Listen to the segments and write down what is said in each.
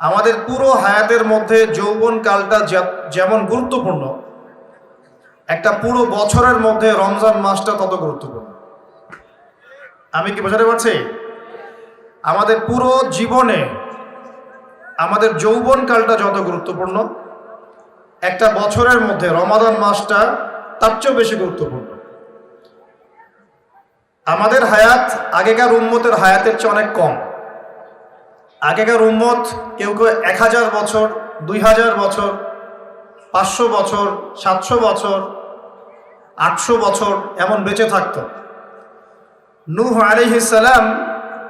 আমাদের পুরো হায়াতের মধ্যে যৌবন কালটা যেমন গুরুত্বপূর্ণ, একটা পুরো বছরের মধ্যে রমজান মাসটা তত গুরুত্বপূর্ণ? আমি কি বোঝাতে পারছি? আমাদের পুরো জীবনে আমাদের যৌবন কালটা যত গুরুত্বপূর্ণ, একটা বছরের মধ্যে রমাদান মাসটা তার চেয়েও বেশি গুরুত্বপূর্ণ। আমাদের হায়াত আগেকার উম্মতের হায়াতের চেয়ে অনেক কম। আগেকার উম্মত কেউ কেউ এক হাজার বছর, দুই হাজার বছর, পাঁচশো বছর, সাতশো বছর, আটশো বছর এমন বেঁচে থাকতো। নূহ আলিহিসাল্লাম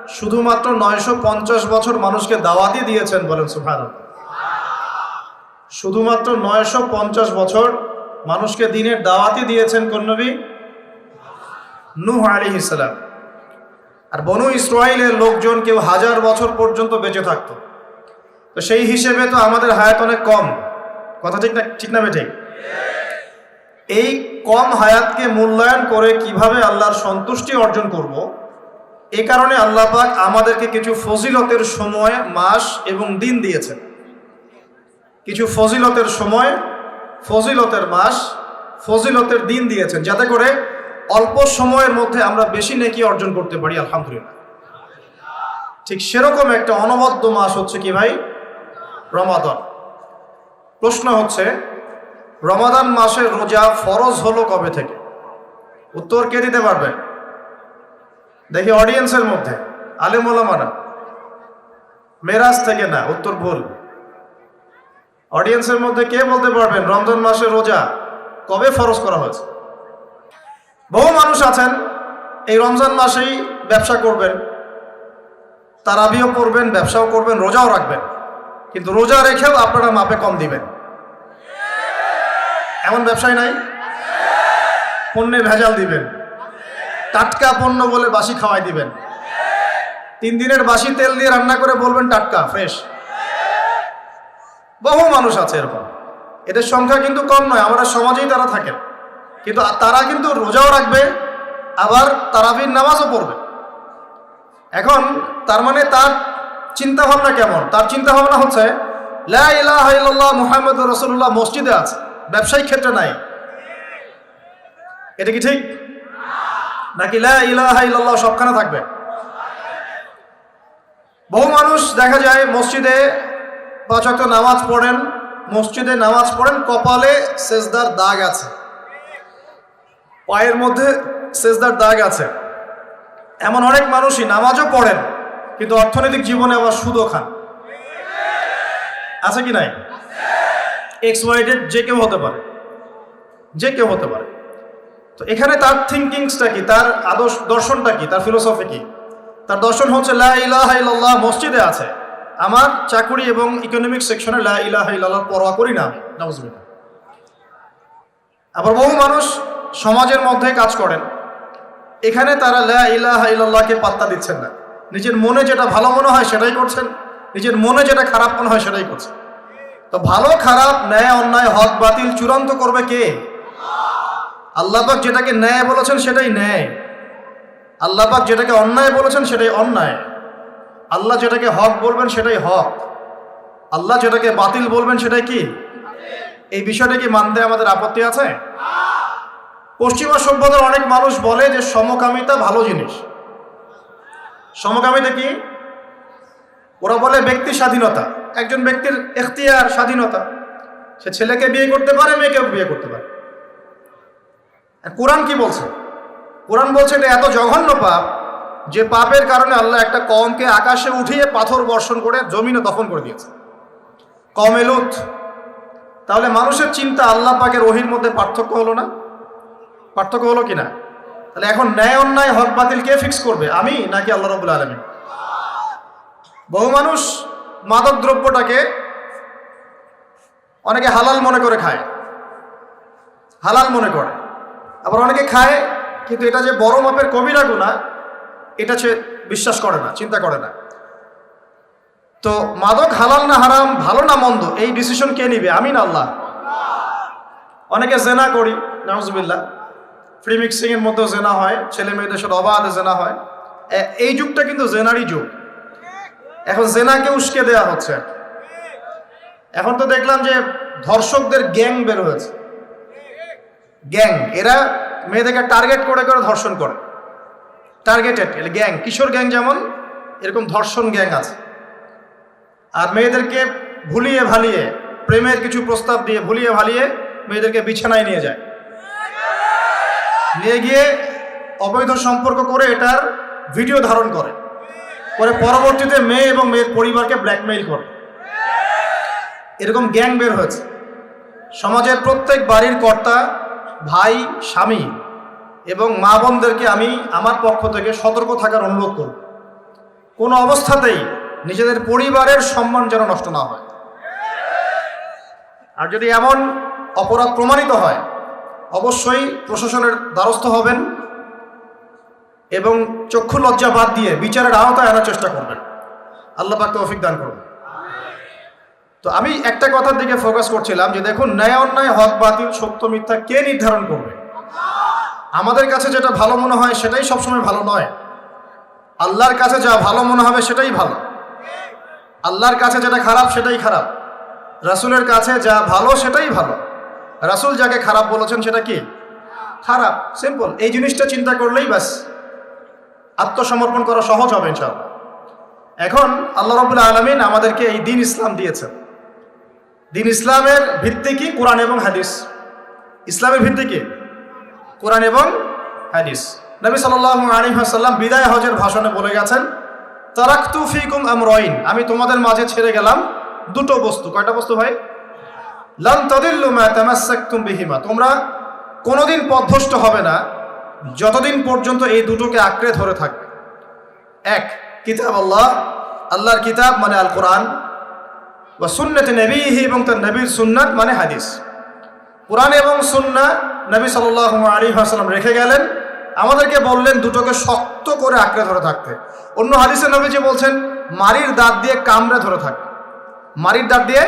শুধুমাত্র নয়শো পঞ্চাশ বছর মানুষকে দাওয়াতি দিয়েছেন বলেন সুফান শুধুমাত্র নয়শো পঞ্চাশ বছর মানুষকে দিনের দাওয়াতি দিয়েছেন কোন নবী? নূহ আলিহিসাল্লাম আর বনু ইসরায়েলের লোকজন কেউ হাজার বছর পর্যন্ত বেঁচে থাকতো। তো সেই হিসেবে তো আমাদের হায়াত অনেক কম। কথা ঠিক না ঠিক না ঠিক এই কম হায়াতকে মূল্যায়ন করে কীভাবে আল্লাহর সন্তুষ্টি অর্জন করব, এ কারণে আল্লাহ পাক আমাদেরকে কিছু ফজিলতের সময়, মাস এবং দিন দিয়েছেন। কিছু ফজিলতের সময়, ফজিলতের মাস, ফজিলতের দিন দিয়েছেন, যাতে করে অল্প সময়ের মধ্যে আমরা বেশি নেকি অর্জন করতে পারি, আলহামদুলিল্লাহ। ঠিক সেরকম একটা অনবদ্য মাস হচ্ছে কি ভাই? রমাদান। প্রশ্ন হচ্ছে, রমাদান মাসের রোজা ফরজ হলো কবে থেকে? উত্তর কে দিতে পারবে? দেখি অডিয়েন্সের মধ্যে আলিমুলামানা মেরাজ থেকে না, উত্তর ভুল। অডিয়েন্সের মধ্যে কে বলতে পারবেন, রমজান মাসের রোজা কবে ফরজ করা হয়েছে? বহু মানুষ আছেন, এই রমজান মাসেই ব্যবসা করবেন, তারাবিও করবেন, ব্যবসাও করবেন, রোজাও রাখবেন। কিন্তু রোজা রেখেও আপনারা মাপে কম দিবেন। এমন ব্যবসায় নাই? পণ্যে ভেজাল দিবেন। টাটকা পণ্য বলে বাসি খাওয়াই দিবেন। তিন দিনের বাসি তেল দিয়ে রান্না করে বলবেন, টাটকা, ফ্রেশ। বহু মানুষ আছে এরকম। এদের সংখ্যা কিন্তু কম নয় আমরা সমাজেই তারা থাকেন। কিন্তু তারা কিন্তু রোজাও রাখবে, আবার তারাবির নামাজও পড়বে। এখন তার মানে তার চিন্তা ভাবনা কেমন? তার চিন্তা ভাবনা হচ্ছে মুহাম্মদ রসুল্লাহ মসজিদে আছে, ব্যবসায়িক ক্ষেত্রে নাই। এটা কি ঠিক? নাকি লা ইলাহা ইল্লাল্লাহ সবখানে থাকবে? বহু মানুষ দেখা যায় মসজিদে পাঁচ নামাজ পড়েন, মসজিদে নামাজ পড়েন, কপালে সেজদার দাগ আছে। পায়ের মধ্যে সেজদার দাগ আছে। এমন অনেক মানুষই নামাজও পড়েন, কিন্তু অর্থনৈতিক জীবনে আবার সুদও খান। আছে কি নাই? এক্স ওয়াইডেড যে কেউ হতে পারে। যে কেউ হতে পারে। তো এখানে তার থিঙ্কিংসটা কি? তার আদর্শ, দর্শনটা কি? তার ফিলোসফি কি? তার দর্শন হচ্ছে, লা মসজিদে আছে। আমার চাকুরি এবং ইকোনমিক সেকশনে লা ইলাহা পরোয়া করি না আমি। আবার বহু মানুষ সমাজের মধ্যে কাজ করেন। এখানে তারা লা ইলাহা পাত্তা দিচ্ছেন না। নিজের মনে যেটা ভালো মনে হয় সেটাই করছেন, নিজের মনে যেটা খারাপ মনে হয় সেটাই করছেন। তো ভালো, খারাপ, ন্যায়, অন্যায়, হক, বাতিল চূড়ান্ত করবে কে? আল্লাহবাক যেটাকে ন্যায় বলেছেন সেটাই ন্যায়। আল্লাহবাক যেটাকে অন্যায় বলেছেন সেটাই অন্যায়। আল্লাহ যেটাকে হক বলবেন সেটাই হক। আল্লাহ যেটাকে বাতিল বলবেন সেটাই কি? এই বিষয়টা কি মানতে আমাদের আপত্তি আছে? পশ্চিমা সভ্যতার অনেক মানুষ বলে যে সমকামিতা ভালো জিনিস। সমকামিতা কি? ওরা বলে ব্যক্তি স্বাধীনতা। একজন ব্যক্তির এখতিয়ার স্বাধীনতা। সে ছেলেকে বিয়ে করতে পারে, মেয়েকেও বিয়ে করতে পারে। কোরআন কি বলছে? কোরআন বলছে এটা এত জঘন্য পাপ যে পাপের কারণে আল্লাহ একটা কমকে আকাশে উঠিয়ে পাথর বর্ষণ করে জমিনে দফন করে দিয়েছে। কম এলুত তাহলে মানুষের চিন্তা আল্লাহ পাকের ওহির মধ্যে পার্থক্য হলো না? পার্থক্য হলো কি না তাহলে এখন ন্যায় অন্যায় হক বাতিল কে ফিক্স করবে? আমি নাকি আল্লাহ রবুল আলমী বহু মানুষ মাদক দ্রব্যটাকে অনেকে হালাল মনে করে খায়, হালাল মনে করে। আবার অনেকে খায়, কিন্তু এটা যে বড় মাপের কবিরা গুণা এটা সে বিশ্বাস করে না, চিন্তা করে না। তো মাদক হালাল না হারাম, ভালো না মন্দ, এই ডিসিশন কে নিবে? আমি না আল্লাহ? অনেকে জেনা করি নাউজবিল্লা ফ্রি মিক্সিং এর মধ্যেও জেনা হয়, ছেলে মেয়েদের সাথে অবাধে জেনা হয়। এই যুগটা কিন্তু জেনারই যুগ। এখন জেনাকে উস্কে দেওয়া হচ্ছে। এখন তো দেখলাম যে ধর্ষকদের গ্যাং বের হয়েছে। গ্যাং, এরা মেয়েদেরকে টার্গেট করে করে ধর্ষণ করে। টার্গেটেড গ্যাং, কিশোর গ্যাং যেমন, এরকম ধর্ষণ গ্যাং আছে। আর মেয়েদেরকে ভুলিয়ে ভালিয়ে, প্রেমের কিছু প্রস্তাব দিয়ে ভুলিয়ে ভালিয়ে মেয়েদেরকে বিছানায় নিয়ে যায়। নিয়ে গিয়ে অবৈধ সম্পর্ক করে এটার ভিডিও ধারণ করে। পরে পরবর্তীতে মেয়ে এবং মেয়ের পরিবারকে ব্ল্যাকমেইল করে। এরকম গ্যাং বের হয়েছে। সমাজের প্রত্যেক বাড়ির কর্তা, ভাই, স্বামী এবং মা বোনদেরকে আমি আমার পক্ষ থেকে সতর্ক থাকার অনুরোধ করব। কোনো অবস্থাতেই নিজেদের পরিবারের সম্মান যেন নষ্ট না হয়। আর যদি এমন অপরাধ প্রমাণিত হয় অবশ্যই প্রশাসনের দ্বারস্থ হবেন এবং চক্ষু লজ্জা বাদ দিয়ে বিচারের আওতায় আনার চেষ্টা করবেন। আল্লাহ পাক তৌফিক দান করবেন তো আমি একটা কথার দিকে ফোকাস করছিলাম যে দেখুন, ন্যায় অন্যায়, হক বাতিল, সত্য মিথ্যা কে নির্ধারণ করবে? আমাদের কাছে যেটা ভালো মনে হয় সেটাই সবসময় ভালো নয়। আল্লাহর কাছে যা ভালো মনে হবে সেটাই ভালো। আল্লাহর কাছে যেটা খারাপ সেটাই খারাপ। রাসূলের কাছে যা ভালো সেটাই ভালো। রাসূল যাকে খারাপ বলেছেন সেটা কি? খারাপ সিম্পল এই জিনিসটা চিন্তা করলেই ব্যাস। আত্মসমর্পণ করা সহজ হবে ইনশাআল্লাহ। এখন আল্লাহ রবুল্লা আলমিন আমাদেরকে এই দিন ইসলাম দিয়েছেন। দিন ইসলামের ভিত্তি কি? কোরআন এবং হাদিস। ইসলামের ভিত্তি কি? কোরআন এবং হাদিস। নবী সাল্লাহ আলী সাল্লাম বিদায় হজের ভাষণে বলে গেছেন, তারাক্তু ফিকুম আমরইন। আমি তোমাদের মাঝে ছেড়ে গেলাম দুটো বস্তু। কয়টা বস্তু ভাই? লান তাদিল্লু মা বিহিমা। তোমরা কোনোদিন পথভ্রষ্ট হবে না, যতদিন পর্যন্ত এই দুটোকে আঁকড়ে ধরে থাকবে। এক, কিতাব আল্লাহ। আল্লাহর কিতাব মানে আল কোরআন বা সুন্নতে নবীহি এবং তার নবীর সুন্নাত মানে হাদিস। কোরআন এবং সুন্না নবী সাল আলী হাসালাম রেখে গেলেন। আমাদেরকে বললেন দুটোকে শক্ত করে আঁকড়ে ধরে থাকতে। অন্য হাদিসের নবী যে বলছেন, মারির দাঁত দিয়ে কামড়ে ধরে থাকবে মারির দাঁত দিয়ে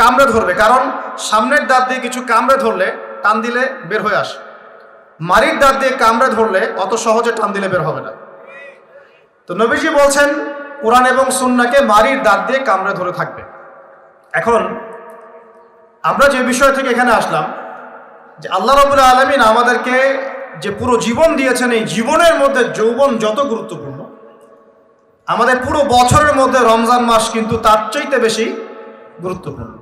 কামড়ে ধরবে, কারণ সামনের দাঁত দিয়ে কিছু কামড়ে ধরলে টান দিলে বের হয়ে আসে। মারির দাঁত দিয়ে কামড়ে ধরলে অত সহজে টান দিলে বের হবে না। তো নবীজি বলছেন, কোরআন এবং সুন্নাকে মারির দাঁত দিয়ে কামড়ে ধরে থাকবে। এখন আমরা যে বিষয় থেকে এখানে আসলাম, যে আল্লাহ রবুল্লা আলমিন আমাদেরকে যে পুরো জীবন দিয়েছেন, এই জীবনের মধ্যে যৌবন যত গুরুত্বপূর্ণ, আমাদের পুরো বছরের মধ্যে রমজান মাস কিন্তু তার চাইতে বেশি গুরুত্বপূর্ণ।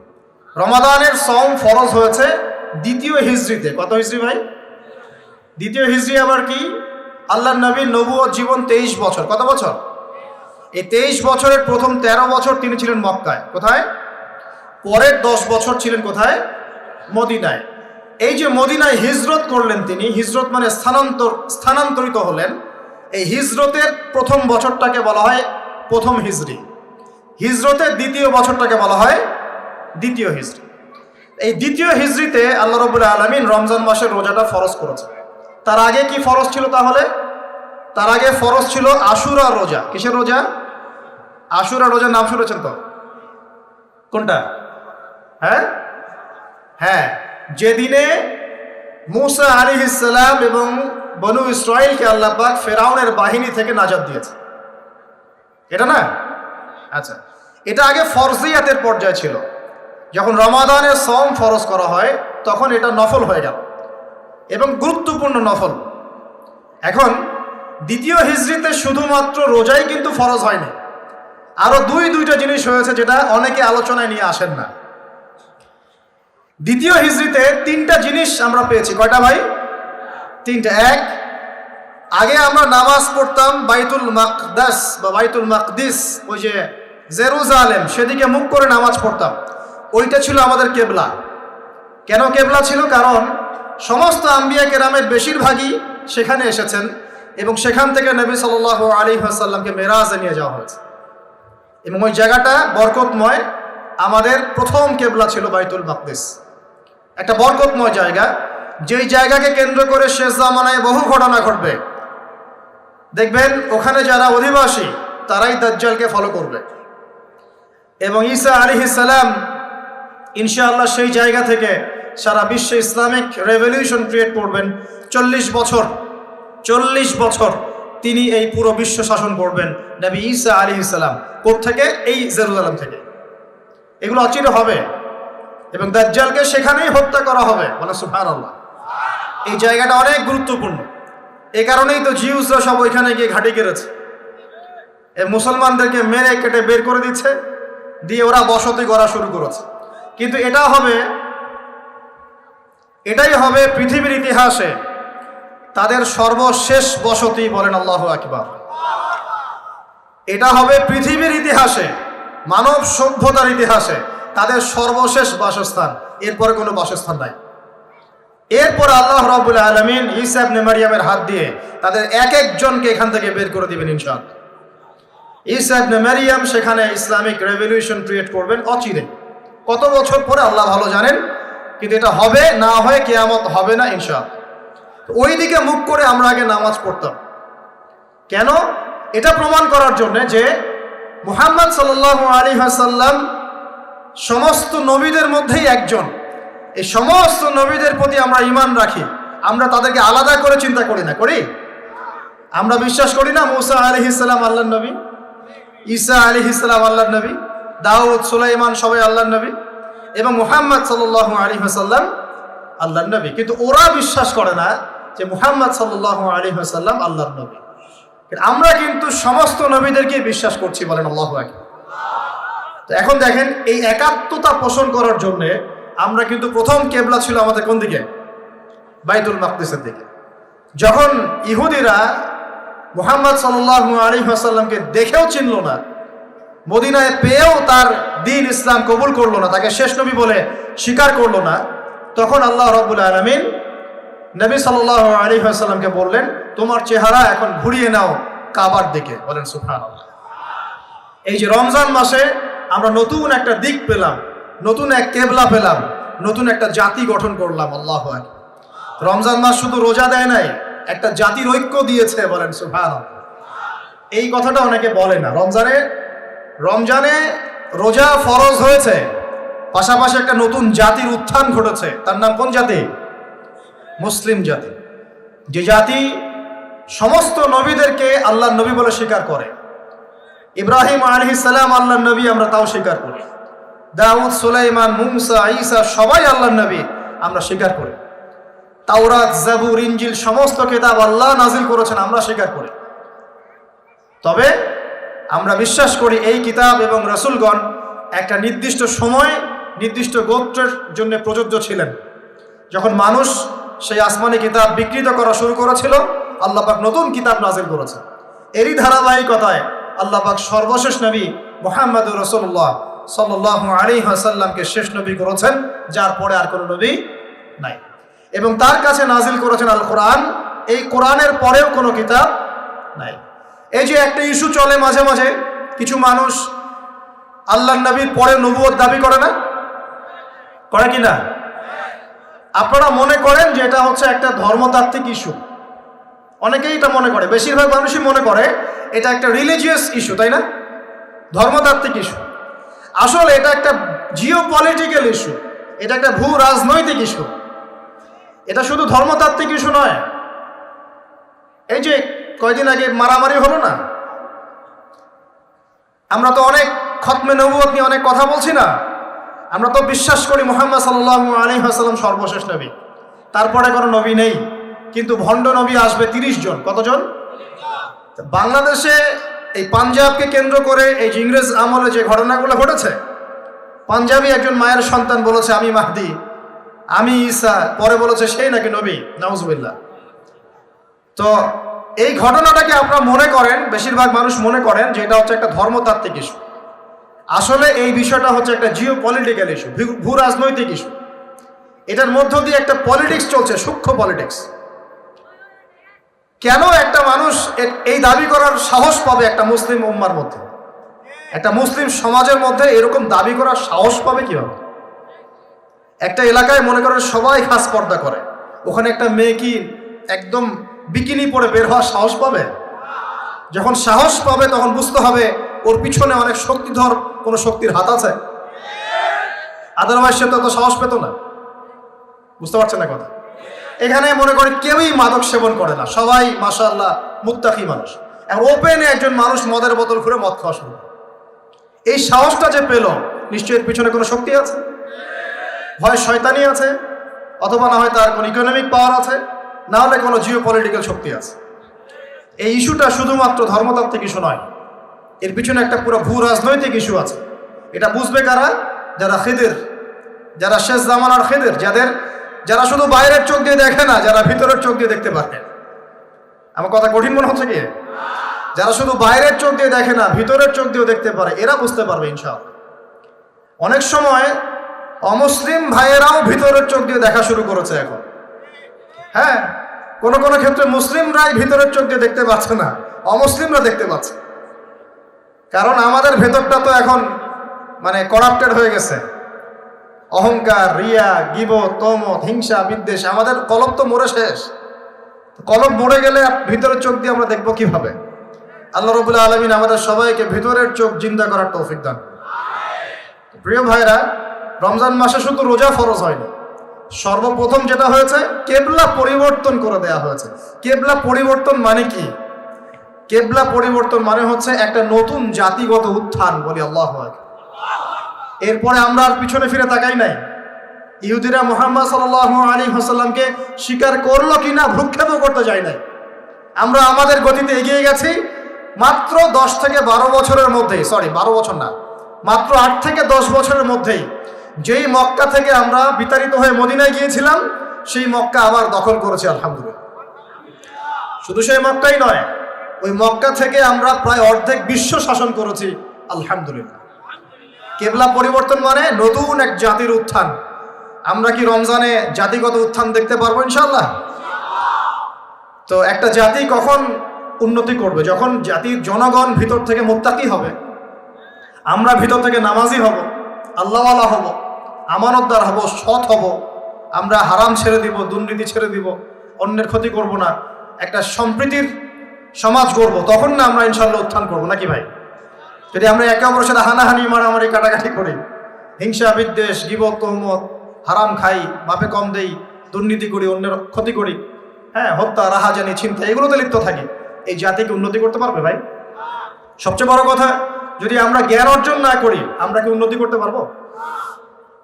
রমাদানের সম ফরজ হয়েছে দ্বিতীয় হিজড়িতে। কত হিজড়ি ভাই? দ্বিতীয় হিজড়ি আবার কি? আল্লাহ নবীর নবু জীবন তেইশ বছর। কত বছর? এই তেইশ বছরের প্রথম ১৩ বছর তিনি ছিলেন মক্কায়। কোথায়? পরের দশ বছর ছিলেন কোথায়? মদিনায়। এই যে মদিনায় হিজরত করলেন তিনি, হিজরত মানে স্থানান্তর স্থানান্তরিত হলেন, এই হিজরতের প্রথম বছরটাকে বলা হয় প্রথম হিজরি হিজরতের দ্বিতীয় বছরটাকে বলা হয় দ্বিতীয় হিজরি। এই দ্বিতীয় হিজরিতে আল্লাহ রবুল্লা আলমিন রমজান মাসের রোজাটা ফরজ করেছে তার আগে কি ফরজ ছিল তাহলে? তার আগে ফরজ ছিল আশুরা রোজা। কিসের রোজা? আশুরা রোজার নাম শুনেছেন তো? কোনটা? হ্যাঁ? হ্যাঁ। যেদিনে মুসা আলী ইসলাম এবং বনু ইসরায়েলকে আল্লাহ পাক ফেরাউনের বাহিনী থেকে নাজাদ দিয়েছে। এটা না? আচ্ছা। এটা আগে ফরজিয়াতের পর্যায়ে ছিল। যখন রমাদানের সম ফরজ করা হয়, তখন এটা নফল হয়ে গেল এবং গুরুত্বপূর্ণ নফল। এখন দ্বিতীয় হিজড়িতে শুধুমাত্র রোজাই কিন্তু ফরজ হয়নি। আরও দুই, দুইটা জিনিস হয়েছে যেটা অনেকে আলোচনায় নিয়ে আসেন না। দ্বিতীয় হিজড়িতে তিনটা জিনিস আমরা পেয়েছি। কয়টা ভাই? তিনটা। এক, আগে আমরা নামাজ পড়তাম বাইতুল মাকদাস বা বাইতুল মাকদিস, ওই যে জেরুজালেম, সেদিকে মুখ করে নামাজ পড়তাম। ওইটা ছিল আমাদের কেবলা। কেন কেবলা ছিল? কারণ সমস্ত আম্বিয়া কেরামের বেশিরভাগই সেখানে এসেছেন এবং সেখান থেকে নবী সাল আলী আসাল্লামকে মেরাজে নিয়ে যাওয়া হয়েছে। এবং ওই জায়গাটা বরকতময় আমাদের প্রথম কেবলা ছিল বাইতুল মাকদিস। একটা বরকতময় জায়গা, যেই জায়গাকে কেন্দ্র করে শেষ জামানায় বহু ঘটনা ঘটবে। দেখবেন, ওখানে যারা অধিবাসী, তারাই দাজ্জালকে ফলো করবে। এবং ঈসা আলী সালাম ইনশাআল্লাহ সেই জায়গা থেকে সারা বিশ্বে ইসলামিক রেভলিউশন ক্রিয়েট করবেন। চল্লিশ বছর চল্লিশ বছর তিনি এই পুরো বিশ্ব শাসন করবেন। নবী ঈসা আলী ইসলাম থেকে এই জেরুজালাম থেকে। এগুলো অচিরে হবে। এবং দাজ্জালকে সেখানেই হত্যা করা হবে। বলে সুফার আল্লাহ এই জায়গাটা অনেক গুরুত্বপূর্ণ। এই কারণেই তো জিউসরা সব ওইখানে গিয়ে ঘাঁটি কেড়েছে। মুসলমানদেরকে মেরে কেটে বের করে দিচ্ছে। দিয়ে ওরা বসতি করা শুরু করেছে। কিন্তু এটা হবে, এটাই হবে পৃথিবীর ইতিহাসে তাদের সর্বশেষ বসতি বলেন আল্লাহ আকবার। এটা হবে পৃথিবীর ইতিহাসে, মানব সভ্যতার ইতিহাসে তাদের সর্বশেষ বাসস্থান। এরপরে কোনো বাসস্থান নাই। এরপর আল্লাহ রাবুল আলমিন ইসাব নেমারিয়ামের হাত দিয়ে তাদের এক একজনকে এখান থেকে বের করে দিবেন ইনশাল ইসাব নেমারিয়াম সেখানে ইসলামিক রেভলিউশন ক্রিয়েট করবেন অচিরে কত বছর পরে আল্লাহ ভালো জানেন? কিন্তু এটা হবে, না হয় কেয়ামত হবে না ইনশাল ওই দিকে মুখ করে আমরা আগে নামাজ পড়তাম। কেন? এটা প্রমাণ করার জন্য যে মুহাম্মদ সাল্লাহ আলী হাসাল্লাম সমস্ত নবীদের মধ্যেই একজন। এই সমস্ত নবীদের প্রতি আমরা ইমান রাখি। আমরা তাদেরকে আলাদা করে চিন্তা করি না, করি? আমরা বিশ্বাস করি না মুসা আলি ইসলাম আল্লাহ নবী, ঈসা আলি ইসলাম আল্লাহ নবী। দাউদ, সুলাইমান সবাই আল্লাহ নবী এবং মুহাম্মদ সাল্লাহ আলী হাসাল্লাম আল্লাহ নবী। কিন্তু ওরা বিশ্বাস করে না যে মুহাম্মদ সাল্লাহ আলী হাসাল্লাম আল্লাহর নবী। আমরা কিন্তু সমস্ত নবীদেরকে বিশ্বাস করছি বলেন আল্লাহ তো এখন দেখেন এই একাত্মতা পোষণ করার জন্য আমরা কিন্তু প্রথম কেবলা ছিল আমাদের কোন দিকে? বাইতুল মাকদিসের দিকে। যখন ইহুদিরা মুহাম্মদ সাল্লাহ আলী আসাল্লামকে দেখেও চিনল না মদিনায় পেয়েও তার দিন ইসলাম কবুল করল না, তাকে শেষ নবী বলে স্বীকার করল না। তখন আল্লাহ রবুল আলমিন নবী সাল্লাহ আলী আসাল্লামকে বললেন, তোমার চেহারা এখন ঘুরিয়ে নাও কাবার দিকে। বলেন সুফান এই যে রমজান মাসে আমরা নতুন একটা দিক পেলাম, নতুন এক কেবলা পেলাম, নতুন একটা জাতি গঠন করলাম, আল্লাহ রমজান মাস শুধু রোজা দেয় নাই, একটা জাতির ঐক্য দিয়েছে, বলেন সুফান এই কথাটা অনেকে বলে না। রমজানে রমজানে রোজা ফরজ হয়েছে, পাশাপাশি একটা নতুন জাতির উত্থান ঘটেছে। তার নাম কোন জাতি? মুসলিম জাতি। যে জাতি সমস্ত নবীদেরকে আল্লাহ নবী বলে স্বীকার করে। ইব্রাহিম সালাম আল্লাহ নবী, আমরা তাও স্বীকার করি। দাউদ, সুলাইমান মুমসা ঈসা, সবাই আল্লাহ নবী, আমরা স্বীকার করি। তাওরাত, জাবুর ইঞ্জিল সমস্ত কেতাব আল্লাহ নাজিল করেছেন, আমরা স্বীকার করি। তবে আমরা বিশ্বাস করি এই কিতাব এবং রসুলগণ একটা নির্দিষ্ট সময়, নির্দিষ্ট গোত্রের জন্য প্রযোজ্য ছিলেন। যখন মানুষ সেই আসমানি কিতাব বিকৃত করা শুরু করেছিল আল্লাপাক নতুন কিতাব নাজিল করেছে এরই ধারাবাহিকতায় আল্লাপাক সর্বশেষ নবী মোহাম্মদ রসুল্লাহ সাল্লাহ আলী হাসাল্লামকে শেষ নবী করেছেন, যার পরে আর কোনো নবী নাই। এবং তার কাছে নাজিল করেছেন আল কোরআন এই কোরআনের পরেও কোনো কিতাব নাই। এই যে একটা ইস্যু চলে মাঝে মাঝে, কিছু মানুষ আল্লাহ নবীর পরে নবুয়ত দাবি করে না? করে কি না? আপনারা মনে করেন যে এটা হচ্ছে একটা ধর্মতাত্ত্বিক ইস্যু? অনেকেই এটা মনে করে, বেশিরভাগ মানুষই মনে করে এটা একটা রিলিজিয়াস ইস্যু তাই না? ধর্মতাত্ত্বিক ইস্যু। আসলে এটা একটা জিও পলিটিক্যাল ইস্যু এটা একটা ভূ রাজনৈতিক ইস্যু। এটা শুধু ধর্মতাত্ত্বিক ইস্যু নয়। এই যে কয়দিন আগে মারামারি হলো না? আমরা তো অনেক খতমে নবুয়ত নিয়ে অনেক কথা বলছি না। আমরা তো বিশ্বাস করি মোহাম্মদ সাল্লাহ আলী সর্বশেষ নবী। তারপরে কোনো নবী নেই। কিন্তু ভণ্ড নবী আসবে তিরিশ জন। কতজন? বাংলাদেশে এই পাঞ্জাবকে কেন্দ্র করে এই ইংরেজ আমলে যে ঘটনাগুলো ঘটেছে, পাঞ্জাবি একজন মায়ের সন্তান বলেছে, আমি মাহদি, আমি ঈসা। পরে বলেছে, সেই নাকি নবী? নাউজবিল্লা তো এই ঘটনাটাকে আপনারা মনে করেন, বেশিরভাগ মানুষ মনে করেন যে এটা হচ্ছে একটা ধর্মতাত্ত্বিক ইস্যু আসলে এই বিষয়টা হচ্ছে একটা জিও পলিটিক্যাল ইস্যু ভূ রাজনৈতিক ইস্যু এটার মধ্য দিয়ে একটা পলিটিক্স চলছে, সূক্ষ্ম পলিটিক্স কেন একটা মানুষ এই দাবি করার সাহস পাবে একটা মুসলিম উম্মার মধ্যে? একটা মুসলিম সমাজের মধ্যে এরকম দাবি করার সাহস পাবে কীভাবে? একটা এলাকায় মনে করেন সবাই খাস পর্দা করে। ওখানে একটা মেয়ে কি একদম বিকিনি পরে বের হওয়ার সাহস পাবে? যখন সাহস পাবে, তখন বুঝতে হবে ওর পিছনে অনেক শক্তিধর কোনো শক্তির হাত আছে। আদারওয়াইজ সে তো সাহস পেত না। বুঝতে পারছেন না কথা? এখানে মনে করি কেউই মাদক সেবন করে না। সবাই মাসাল্লাহ মুত্তাকি মানুষ। এবং ওপেনে একজন মানুষ মদের বোতল ঘুরে মদ খাওয়া শুরু এই সাহসটা যে পেল, নিশ্চয়ই এর পিছনে কোনো শক্তি আছে? হয় শয়তানি আছে? অথবা না হয় তার কোনো ইকোনমিক পাওয়ার আছে? না হলে কোনো জিও পলিটিক্যাল শক্তি আছে। এই ইস্যুটা শুধুমাত্র ধর্মতাত্ত্বিক ইস্যু নয়, এর পিছনে একটা পুরো ভূ রাজনৈতিক ইস্যু আছে। এটা বুঝবে কারা? যারা খেদের, যারা শেষ জামানার খেদের, যাদের, যারা শুধু বাইরের চোখ দিয়ে দেখে না, যারা ভিতরের চোখ দিয়ে দেখতে পারে আমার কথা কঠিন মনে হচ্ছে কি? যারা শুধু বাইরের চোখ দিয়ে দেখে না, ভিতরের চোখ দিয়েও দেখতে পারে, এরা বুঝতে পারবে ইনশাআল্লাহ। অনেক সময় অমুসলিম ভাইয়েরাও ভিতরের চোখ দিয়ে দেখা শুরু করেছে এখন। হ্যাঁ কোন কোন ক্ষেত্রে মুসলিমরাই ভিতরের চোখ দিয়ে দেখতে পাচ্ছে না, অমুসলিমরা দেখতে পাচ্ছে। কারণ আমাদের ভেতরটা তো এখন মানে করাপ্টেড হয়ে গেছে। অহংকার, রিয়া গিব তমত, হিংসা, বিদ্বেষ, আমাদের কলম তো মরে শেষ। কলম মরে গেলে ভিতরের চোখ দিয়ে আমরা দেখব কীভাবে? আল্লাহ রবুল্লাহ আলমিন আমাদের সবাইকে ভিতরের চোখ জিন্দা করার তৌফিক দান। প্রিয় ভাইরা, রমজান মাসে শুধু রোজা ফরজ হয়নি। সর্বপ্রথম যেটা হয়েছে, কেবলা পরিবর্তন করে দেয়া হয়েছে। কেবলা পরিবর্তন মানে কি? কেবলা পরিবর্তন মানে হচ্ছে একটা নতুন জাতিগত উত্থান বলি আল্লাহ। এরপরে আমরা আর পিছনে ফিরে তাকাই নাই। ইহুদিরা মোহাম্মদ সাল আলী হাসাল্লামকে স্বীকার করল কিনা ভ্রুক্ষেপও করতে যায় নাই। আমরা আমাদের গতিতে এগিয়ে গেছি, মাত্র দশ থেকে বারো বছরের মধ্যেই সরি বারো বছর না, মাত্র আট থেকে দশ বছরের মধ্যেই যেই মক্কা থেকে আমরা বিতাড়িত হয়ে মদিনায় গিয়েছিলাম, সেই মক্কা আবার দখল করেছি, আলহামদুলিল্লাহ। শুধু সেই মক্কাই নয়, ওই মক্কা থেকে আমরা প্রায় অর্ধেক বিশ্ব শাসন করেছি, আলহামদুলিল্লাহ। কেবলা পরিবর্তন মানে নতুন এক জাতির উত্থান। আমরা কি রমজানে জাতিগত উত্থান দেখতে পারব ইনশাল্লাহ তো একটা জাতি কখন উন্নতি করবে? যখন জাতির জনগণ ভিতর থেকে মোত্তাকি হবে, আমরা ভিতর থেকে নামাজি হব আল্লাহওয়ালা হব, আমানতদার হব, সৎ হব। আমরা হারাম ছেড়ে দিব, দুর্নীতি ছেড়ে দিব, অন্যের ক্ষতি করব না। একটা সম্প্রীতির সমাজ গড়ব, তখন না আমরা ইনশাল্লাহ উত্থান করব, নাকি ভাই? যদি আমরা একে অপরের সাথে হানাহানি, মারামারি, কাটাকাটি করি, হিংসা, বিদ্বেষ, গিবত, তহমত, হারাম খাই বাপে কম দেই, দুর্নীতি করি, অন্যের ক্ষতি করি হ্যাঁ হত্যা, রাহাজানি চিন্তা এগুলোতে লিপ্ত থাকি, এই জাতিকে উন্নতি করতে পারবে ভাই? সবচেয়ে বড় কথা যদি আমরা জ্ঞান অর্জন না করি, আমরা কি উন্নতি করতে পারব?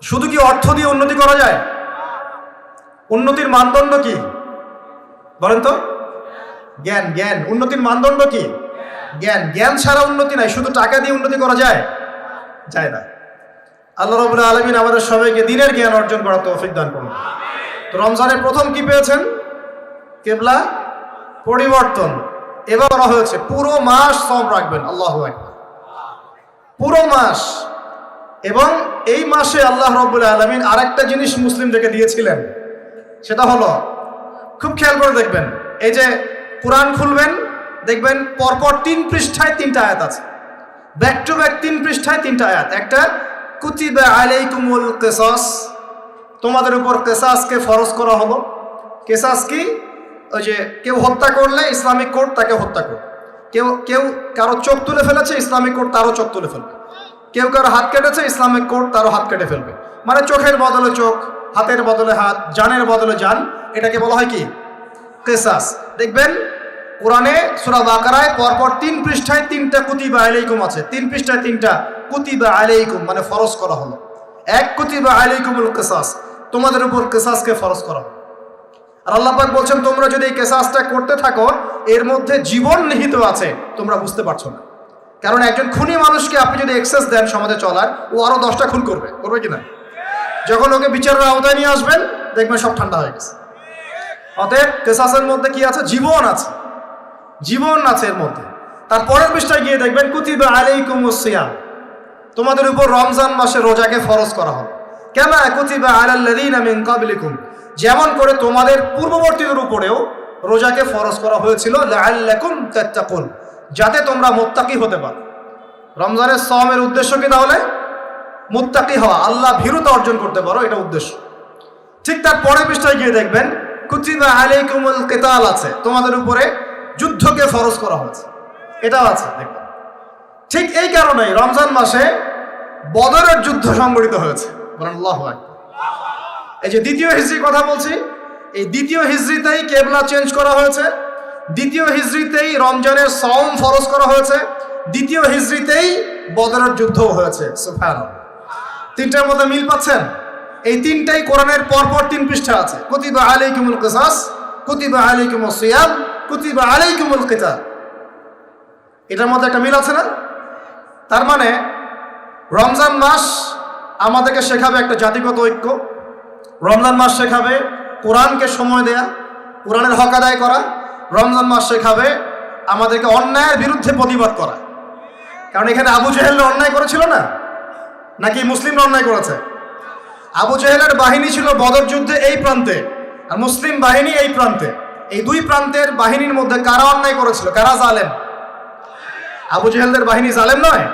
শুধু কি অর্থ দিয়ে উন্নতি করা যায়? উন্নতির মানদণ্ড কি? বলেন তো। জ্ঞান জ্ঞান। উন্নতির মানদণ্ড কি? জ্ঞান। জ্ঞান ছাড়া উন্নতি নাই, শুধু টাকা দিয়ে উন্নতি করা যায়? যায় না। আল্লাহ রবুল্লাহ আলমিন আমাদের সবাইকে দিনের জ্ঞান অর্জন করার তৌফিক দান করুন। তো রমজানের প্রথম কি পেয়েছেন? কেবলা পরিবর্তন। এবার বলা হয়েছে, পুরো মাস সব রাখবেন। আল্লাহ একবার পুরো মাস। এবং এই মাসে আল্লাহ রব্বুল্লাহ আলমিন আরেকটা জিনিস মুসলিমদেরকে দিয়েছিলেন। সেটা হলো, খুব খেয়াল করে দেখবেন, এই যে কোরআন খুলবেন, দেখবেন পরপর তিন পৃষ্ঠায় তিনটা আয়াত আছে। ব্যাক টু ব্যাক তিন পৃষ্ঠায় তিনটা আয়াত। একটা, কুতিবা আলাইকুমুল কেসাস, তোমাদের উপর কেসাসকে ফরজ করা হলো। কেসাস কি? ওই যে কেউ হত্যা করলে ইসলামিক কোর্ট তাকে হত্যা করবে। কেউ কেউ কারও চোখ তুলে ফেলেছে, ইসলামিক কোর্ট তারও চোখ তুলে ফেলবে। কেউ কারও হাত কেটেছে, ইসলামিক কোর্ট তারও হাত কেটে ফেলবে। মানে চোখের বদলে চোখ, হাতের বদলে হাত, জানের বদলে জান, এটাকে বলা হয় কি? কেসাস। দেখবেন, কোরআনে সুরা বাকারায় পরপর তিন পৃষ্ঠায় তিনটা কুতি কুতিবা আলাইকুম আছে। তিন পৃষ্ঠায় তিনটা কুতিবা আলাইকুম মানে ফরজ করা হলো। এক কুতিবা আলাইকুমুল কেসাস, তোমাদের উপর কেসাসকে ফরজ করা হলো। আর আল্লাহ পাক বলছেন, তোমরা যদি এই কেসাসটা করতে থাকো, এর মধ্যে জীবন নিহিত আছে, তোমরা বুঝতে পারছ না। কারণ একজন খুনি মানুষকে আপনি যদি এক্সেস দেন সমাজে চলার, ও আরও দশটা খুন করবে। করবে কিনা যখন ওকে বিচারের আওতায় নিয়ে আসবেন, দেখবেন সব ঠান্ডা হয়ে গেছে। অতএব কেসাসের মধ্যে কি আছে? জীবন আছে। জীবন আছে এর মধ্যে। তার পরের পৃষ্ঠায় গিয়ে দেখবেন, কুতিবা আলাইকুম সিয়াম তোমাদের উপর রমজান মাসে রোজাকে ফরজ করা হবে। কেমা? কুতিবা আলাল্লাযীনা মিন ক্বাবলিকুম। যেমন করে তোমাদের পূর্ববর্তীদের উপরেও রোজাকে ফরজ করা হয়েছিল যাতে তোমরা মুত্তাকি হতে পারো। রমজানের সমের উদ্দেশ্য কি তাহলে? মুত্তাকি হওয়া, আল্লাহ ভীরুতা অর্জন করতে পারো, এটা উদ্দেশ্য। ঠিক তার পরের পৃষ্ঠায় গিয়ে দেখবেন, কুতিবা আলাইকুমুল কেতাল আছে, তোমাদের উপরে যুদ্ধকে ফরজ করা হয়েছে। এটাও আছে, দেখবেন। ঠিক এই কারণেই রমজান মাসে বদরের যুদ্ধ সংগঠিত হয়েছে। বলেন আল্লাহু। এই যে দ্বিতীয় হিজড়ির কথা বলছি, এই দ্বিতীয় হিজড়িতেই কেবলা চেঞ্জ করা হয়েছে, দ্বিতীয় হিজড়িতেই রমজানের সম ফরজ করা হয়েছে, দ্বিতীয় হিজড়িতেই বদরের যুদ্ধ হয়েছে সুফান তিনটার মধ্যে মিল পাচ্ছেন? এই তিনটাই কোরআনের পরপর তিন পৃষ্ঠা আছে। কুতিবা আলাইকুমুল কিসাস, কুতিবা আলাইকুমুস সিয়াম, কুতিবা আলাইকুমুল কিতাব এটার মধ্যে একটা মিল আছে না? তার মানে রমজান মাস আমাদেরকে শেখাবে একটা জাতিগত ঐক্য রমজান মাস শেখাবে, কোরআনকে সময় দেয়া, কোরআনের হক আদায় করা, রমজান মাস শেখাবে, আমাদেরকে অন্যায়ের বিরুদ্ধে প্রতিবাদ করা। কারণ এখানে আবু জেহেল অন্যায় করেছিল না? নাকি মুসলিমরা অন্যায় করেছে? আবু জেহেলের বাহিনী ছিল বদর যুদ্ধে এই প্রান্তে, আর মুসলিম বাহিনী এই প্রান্তে। এই দুই প্রান্তের বাহিনীর মধ্যে কারা অন্যায় করেছিল? কারা জালেম? আবু জেহেলদের বাহিনী জালেম নয়।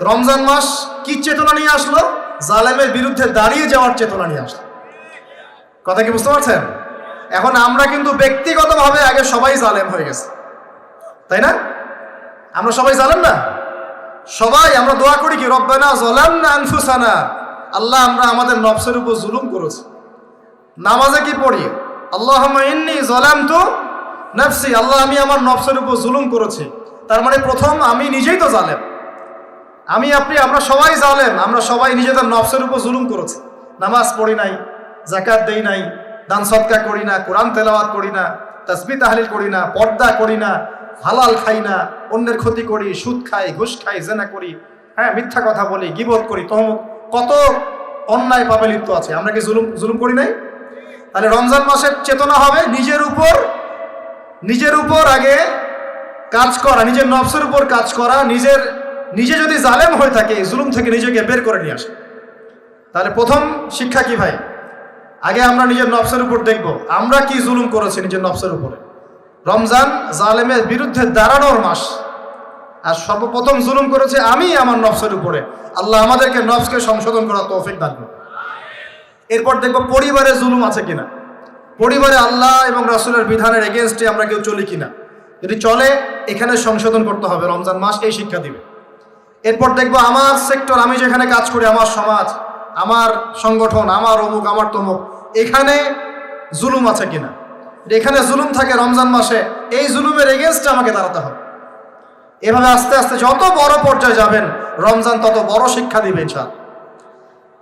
রমজান মাস কি চেতনা নিয়ে আসলো? জালেমের বিরুদ্ধে দাঁড়িয়ে যাওয়ার চেতনা নিয়ে আসলো। কথা কি বুঝতে পারছেন? এখন আমরা কিন্তু ব্যক্তিগতভাবে আগে সবাই জালেম হয়ে গেছে। তাই না? আমরা সবাই জালেম না? সবাই আমরা দোয়া করি কি, রব্বানা জলাম না আনফুসানা। আল্লাহ আমরা আমাদের নফসের উপর জুলুম করেছি। নামাজে কি পড়ি? আল্লাহ ইন্নি জলাম তো নফসি। আল্লাহ আমি আমার নফসের উপর জুলুম করেছি। তার মানে প্রথম আমি নিজেই তো জালেম। আমি আপনি, আমরা সবাই জালেম। আমরা সবাই নিজেদের নফসের উপর জুলুম করেছি। নামাজ পড়ি নাই। জাকাত দেই নাই, দান সৎকা করি না, কোরআন তেলাওয়াত করি না তসবি তাহলিল করি না, পর্দা করি না, হালাল খাই না, অন্যের ক্ষতি করি, সুদ খাই, ঘুষ খাই, জেনা করি হ্যাঁ মিথ্যা কথা বলি, গিবত করি তহমত কত অন্যায় পাপে লিপ্ত আছে, আমরা কি জুলুম জুলুম করি নাই? তাহলে রমজান মাসের চেতনা হবে নিজের উপর নিজের উপর আগে কাজ করা, নিজের নফসের উপর কাজ করা, নিজের, নিজে যদি জালেম হয়ে থাকে জুলুম থেকে নিজেকে বের করে নিয়ে আসে। তাহলে প্রথম শিক্ষা কি ভাই? আগে আমরা নিজের নফসের উপর দেখব। আমরা কি জুলুম করেছি নিজের নফসের উপরে? রমজান জালেমের বিরুদ্ধে দাঁড়ানোর মাস। আর সর্বপ্রথম জুলুম করেছে আমি আমার নফসের উপরে। আল্লাহ আমাদেরকে নফসকে সংশোধন করার তৌফিক দান। এরপর দেখব পরিবারে জুলুম আছে কিনা। পরিবারে আল্লাহ এবং রাসুলের বিধানের এগেনস্টে আমরা কেউ চলি কিনা। যদি চলে, এখানে সংশোধন করতে হবে। রমজান মাস এই শিক্ষা দিবে। এরপর দেখব আমার সেক্টর আমি যেখানে কাজ করি, আমার সমাজ, আমার সংগঠন, আমার অমুক, আমার তমুক এখানে জুলুম আছে কিনা? এখানে জুলুম থাকে রমজান মাসে। এই জুলুমের এগেনস্টে আমাকে দাঁড়াতে হবে। এভাবে আস্তে আস্তে যত বড় পর্যায়ে যাবেন, রমজান তত বড় শিক্ষা দিবে ইনশাল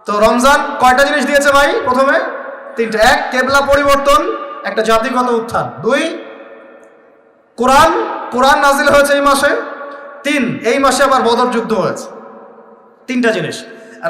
তো রমজান কয়টা জিনিস দিয়েছে ভাই প্রথমে? তিনটা। এক, কেবলা পরিবর্তন, একটা জাতিগত উত্থান। দুই, কোরআন কোরআন নাজিল হয়েছে এই মাসে। তিন, এই মাসে আবার বদর যুদ্ধ হয়েছে। তিনটা জিনিস।